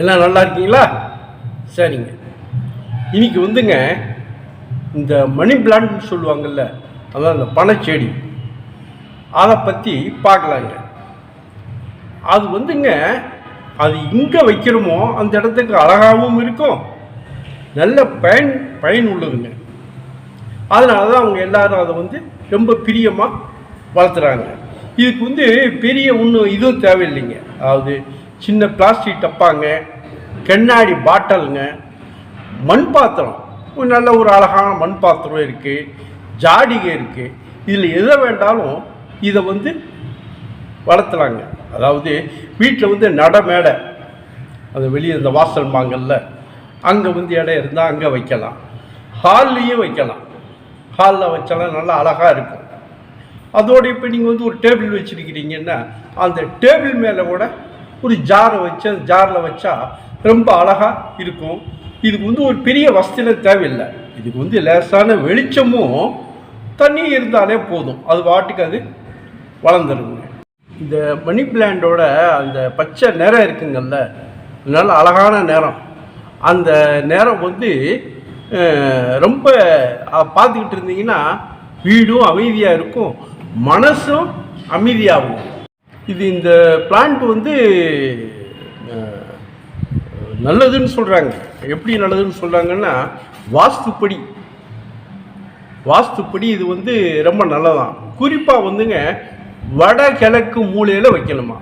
எல்லாம் நல்லா இருக்கீங்களா? சரிங்க. இன்றைக்கி வந்துங்க இந்த மணி பிளான்ட்னு சொல்லுவாங்கல்ல அதான் அந்த பனைச்செடி. அதை பற்றி பார்க்கலாங்க. அது வந்துங்க அது எங்கே வைக்கிறோமோ அந்த இடத்துக்கு அழகாகவும் இருக்கும். நல்ல பயன் பயன் உள்ளதுங்க. அதனால தான் அவங்க எல்லாரும் அதை வந்து ரொம்ப பிரியமாக வளர்த்துறாங்க. இதுக்கு வந்து பெரிய ஒன்றும் இதுவும் தேவையில்லைங்க. அதாவது சின்ன பிளாஸ்டிக் டப்பாங்க கண்ணாடி பாட்டலுங்க மண் பாத்திரம் ஒரு நல்ல ஒரு அழகான மண் பாத்திரம் இருக்குது ஜாடிகை இருக்குது இதில் எதை வேண்டாலும் இதை வந்து வளர்த்துலாங்க அதாவது வீட்டில் வந்து நட மேடை அது வெளியே இந்த வாசல் மாங்கல்ல அங்கே வந்து இடம் இருந்தால் அங்கே வைக்கலாம். ஹால்லையும் வைக்கலாம். ஹாலில் வச்சாலும் நல்லா அழகாக இருக்கும். அதோடு இப்போ நீங்கள் வந்து ஒரு டேபிள் வச்சுருக்கிறீங்கன்னா அந்த டேபிள் மேலே கூட ஒரு ஜாரை வச்சு அந்த ஜாரில் வச்சா ரொம்ப அழகாக இருக்கும். இதுக்கு வந்து ஒரு பெரிய வசதியில் தேவையில்லை. இதுக்கு வந்து லேசான வெளிச்சமும் தண்ணி இருந்தாலே போதும். அது வாட்டுக்கு அது வளர்ந்துருங்க. இந்த மணி பிளான்டோட அந்த பச்சை நிறம் இருக்குங்கல்ல நல்ல அழகான நிறம். அந்த நேரம் வந்து ரொம்ப பார்த்துக்கிட்டு இருந்தீங்கன்னா வீடும் அமைதியாக இருக்கும் மனசும் அமைதியாகும். இது இந்த பிளான்ட் வந்து நல்லதுன்னு சொல்கிறாங்க எப்படி நல்லதுன்னு சொல்கிறாங்கன்னா வாஸ்துப்படி. வாஸ்துப்படி இது வந்து ரொம்ப நல்லதான். குறிப்பாக வந்துங்க வடகிழக்கு மூலையில் வைக்கணுமா?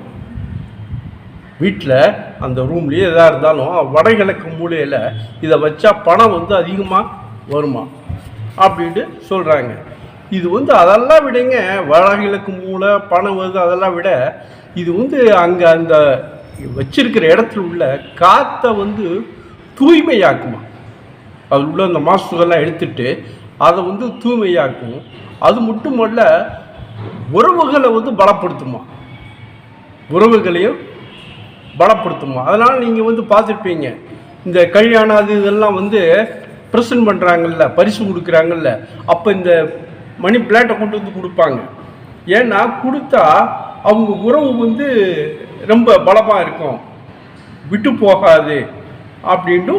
வீட்டில் அந்த ரூம்லேயே எதாக இருந்தாலும் வடகிழக்கு மூலையில் இதை வச்சா பணம் வந்து அதிகமாக வருமா? அப்படின்ட்டு சொல்கிறாங்க இது வந்து அதெல்லாம் விடங்க. வடகிழக்கு மூலம் பணம் வருது அதெல்லாம் விட இது வந்து அங்கே அந்த வச்சிருக்கிற இடத்துல உள்ள காற்றை வந்து தூய்மையாக்குமா? அது உள்ள அந்த மாசுகள்லாம் எடுத்துட்டு அதை வந்து தூய்மையாக்கும். அது மட்டுமல்ல உறவுகளை வந்து பலப்படுத்துமா? உறவுகளையும் பலப்படுத்துமா? அதனால் நீங்கள் வந்து பார்த்துருப்பீங்க. இந்த கல்யாணம் அது இதெல்லாம் வந்து ப்ரெசன்ட் பண்ணுறாங்கல்ல பரிசு கொடுக்குறாங்கல்ல. அப்போ இந்த மணி பிளாட்டை கொண்டு வந்து கொடுப்பாங்க. ஏன்னா கொடுத்தா அவங்க உறவு வந்து ரொம்ப பலமாக இருக்கும். விட்டு போகாது அப்படின்ட்டு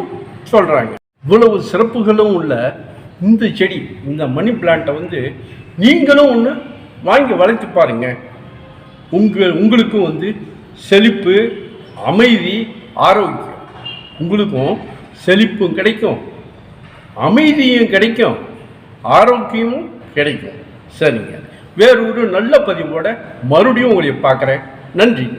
சொல்கிறாங்க இவ்வளவு சிறப்புகளும் உள்ள இந்த செடி இந்த மணி பிளான்ட்டை வந்து நீங்களும் ஒன்று வாங்கி வளர்த்து பாருங்க. உங்கள் உங்களுக்கும் வந்து செழிப்பு அமைதி ஆரோக்கியம். உங்களுக்கும் செழிப்பும் கிடைக்கும். அமைதியும் கிடைக்கும். ஆரோக்கியமும் கிடைக்கும் சரிங்க. வேறு ஒரு நல்ல பதிவோட மறுபடியும் உங்களை பார்க்குறேன். நன்றிங்க.